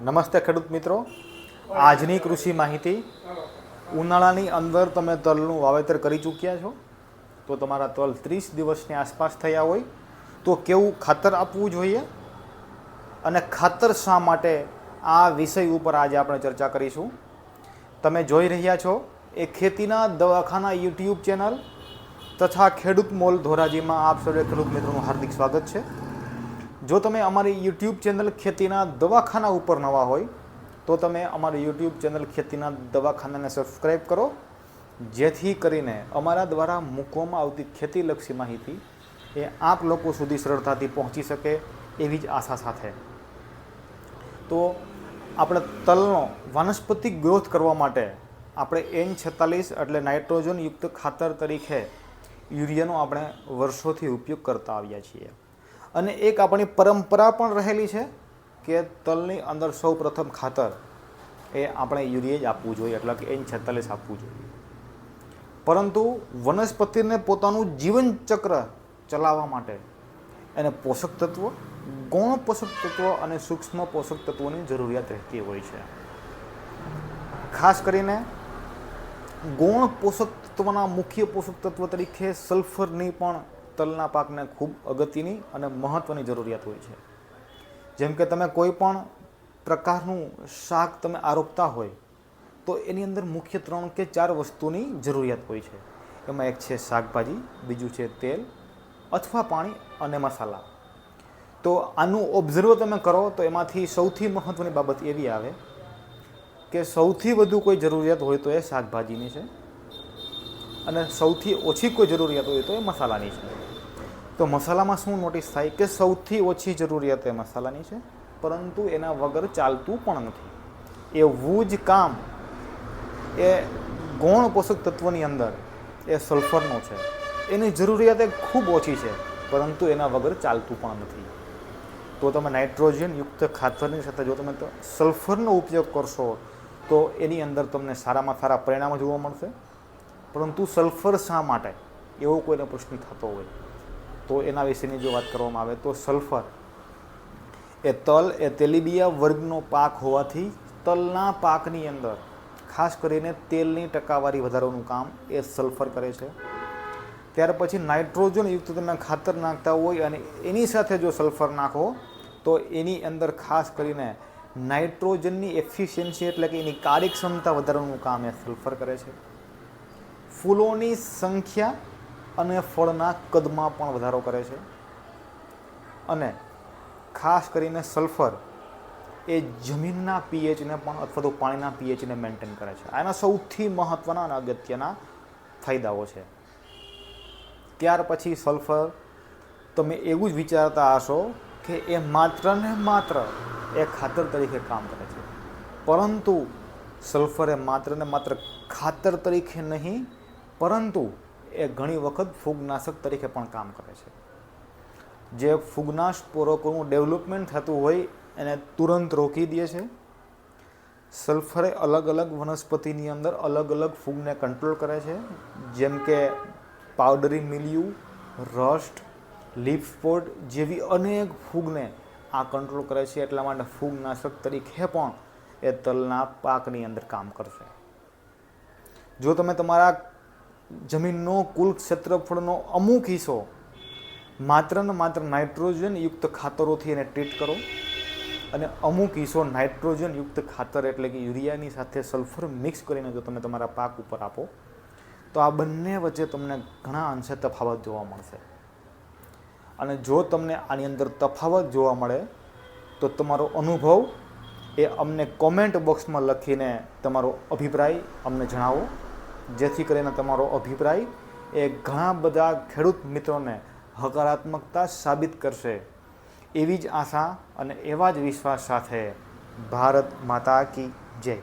નમસ્તે ખેડૂત મિત્રો. આજની કૃષિ માહિતી. ઉનાળાની અંદર તમે તલનું વાવેતર કરી ચૂક્યા છો. તો તમારા તલ ત્રીસ દિવસની આસપાસ થયા હોય. તો કેવું ખાતર આપવું જોઈએ? અને ખાતર શા માટે? આ વિષય ઉપર આજે આપણે ચર્ચા કરીશું. તમે જોઈ રહ્યા છો એ ખેતીના દવાખાના યુટ્યુબ ચેનલ તથા ખેડૂત મોલ ધોરાજીમાં આપ સૌ ખેડૂત મિત્રોનું હાર્દિક સ્વાગત છે. જો તમે અમારી યુટ્યુબ ચેનલ ખેતીના દવાખાના ઉપર નવા હોય, તો તમે અમારી યુટ્યુબ ચેનલ ખેતીના દવાખાનાને સબસ્ક્રાઈબ કરો. જેથી કરીને અમારા દ્વારા મૂકવામાં આવતી ખેતીલક્ષી માહિતી એ આપ લોકો સુધી સરળતાથી પહોંચી શકે એવી જ આશા સાથે. તો આપણે તલનો વનસ્પતિક ગ્રોથ કરવા માટે આપણે એન છેતાલીસ એટલે નાઇટ્રોજન યુક્ત ખાતર તરીકે યુરિયાનો આપણે વર્ષોથી ઉપયોગ કરતા આવ્યા છીએ. અને એક આપણી પરંપરા પણ રહેલી છે કે તલની અંદર સૌ પ્રથમ ખાતર એ આપણે યુરિયા જ આપવું જોઈએ, એટલે કે એન છેતાલીસ આપવું જોઈએ. પરંતુ વનસ્પતિને પોતાનું જીવન ચક્ર ચલાવવા માટે એને પોષક તત્વ, ગૌણ પોષક તત્વ અને સૂક્ષ્મ પોષક તત્વોની જરૂરિયાત રહેતી હોય છે. ખાસ કરીને ગૌણ પોષક તત્વના મુખ્ય પોષક તત્વ તરીકે સલ્ફરની પણ તલના પાકને ખૂબ અગત્યની અને મહત્ત્વની જરૂરિયાત હોય છે. જેમ કે તમે કોઈ પણ પ્રકારનું શાક તમે આરોપતા હોય, તો એની અંદર મુખ્ય ત્રણ કે ચાર વસ્તુની જરૂરિયાત હોય છે. એમાં એક છે શાકભાજી, બીજું છે તેલ અથવા પાણી અને મસાલા. તો આનું ઓબ્ઝર્વ તમે કરો તો એમાંથી સૌથી મહત્ત્વની બાબત એવી આવે કે સૌથી વધુ કોઈ જરૂરિયાત હોય તો એ શાકભાજીની છે અને સૌથી ઓછી કોઈ જરૂરિયાત હોય તો એ મસાલાની છે. તો મસાલામાં શું નોટિસ થાય કે સૌથી ઓછી જરૂરિયાત એ મસાલાની છે, પરંતુ એના વગર ચાલતું પણ નથી. એવું જ કામ, એ ગૌણ પોષક તત્વની અંદર એ સલ્ફરનો છે. એની જરૂરિયાત એ ખૂબ ઓછી છે, પરંતુ એના વગર ચાલતું પણ નથી. તો તમે નાઇટ્રોજન યુક્ત ખાતરની સાથે જો તમે સલ્ફરનો ઉપયોગ કરશો, તો એની અંદર તમને સારામાં સારા પરિણામો જોવા મળશે. પરંતુ સલ્ફર શા માટે? એવો કોઈને પ્રશ્ન થતો હોય. તો એના વિશેની જો વાત કરવામાં આવે તો સલ્ફર એ તલ એ તેલીબિયા વર્ગનો પાક હોવાથી તલના પાકની અંદર ખાસ કરીને તેલની ટકાવારી વધારવાનું કામ એ સલ્ફર કરે છે. ત્યાર પછી નાઇટ્રોજન યુક્ત તમે ખાતર નાખતા હોય અને એની સાથે જો સલ્ફર નાખો તો એની અંદર ખાસ કરીને નાઇટ્રોજનની એફિશિયન્સી એટલે કે એની કાર્યક્ષમતા વધારવાનું કામ એ સલ્ફર કરે છે. ફૂલોની સંખ્યા અને ફળના કદમાં પણ વધારો કરે છે. અને ખાસ કરીને સલ્ફર એ જમીનના પીએચને પણ અથવા તો પાણીના પીએચને મેન્ટેન કરે છે. આના સૌથી મહત્ત્વના અને અગત્યના ફાયદાઓ છે. ત્યાર પછી સલ્ફર તમે એવું જ વિચારતા હશો કે એ માત્ર ને માત્ર એ ખાતર તરીકે કામ કરે છે. પરંતુ સલ્ફર એ માત્ર ને માત્ર ખાતર તરીકે નહીં, પરંતુ એ ઘણી વખત ફૂગનાશક તરીકે પણ કામ કરે છે. જે ફૂગનાશ પોરોકોનું ડેવલપમેન્ટ થતું હોય, એને તુરંત રોકી દે છે. સલ્ફરે અલગ અલગ વનસ્પતિની અંદર અલગ અલગ ફૂગને કંટ્રોલ કરે છે. જેમ કે powdery mildew, rust leaf spot જેવી અનેક ફૂગને આ કંટ્રોલ કરે છે. એટલા માટે ફૂગનાશક તરીકે પણ એ તલના પાકની અંદર કામ કરશે. જો તમે તમારા જમીનનો, કુલ ક્ષેત્રફળનો અમુક હિસ્સો માત્ર ને માત્ર નાઇટ્રોજન યુક્ત ખાતરોથી એને ટ્રીટ કરો. અને અમુક હિસ્સો નાઇટ્રોજન યુક્ત ખાતર એટલે કે યુરિયાની સાથે સલ્ફર મિક્સ કરીને જો તમે તમારા પાક ઉપર આપો, તો આ બંને વચ્ચે તમને ઘણા અંશે તફાવત જોવા મળશે. અને જો તમને આની અંદર તફાવત જોવા મળે, તો તમારો અનુભવ એ અમને કોમેન્ટ બોક્સમાં લખીને તમારો અભિપ્રાય અમને જણાવો. જેથી કરીને તમારો અભિપ્રાય એ ઘણા બધા ખેડૂત મિત્રોને હકારાત્મકતા સાબિત કરશે. એવી જ આશા અને એવા જ વિશ્વાસ સાથે ભારત માતા કી જય.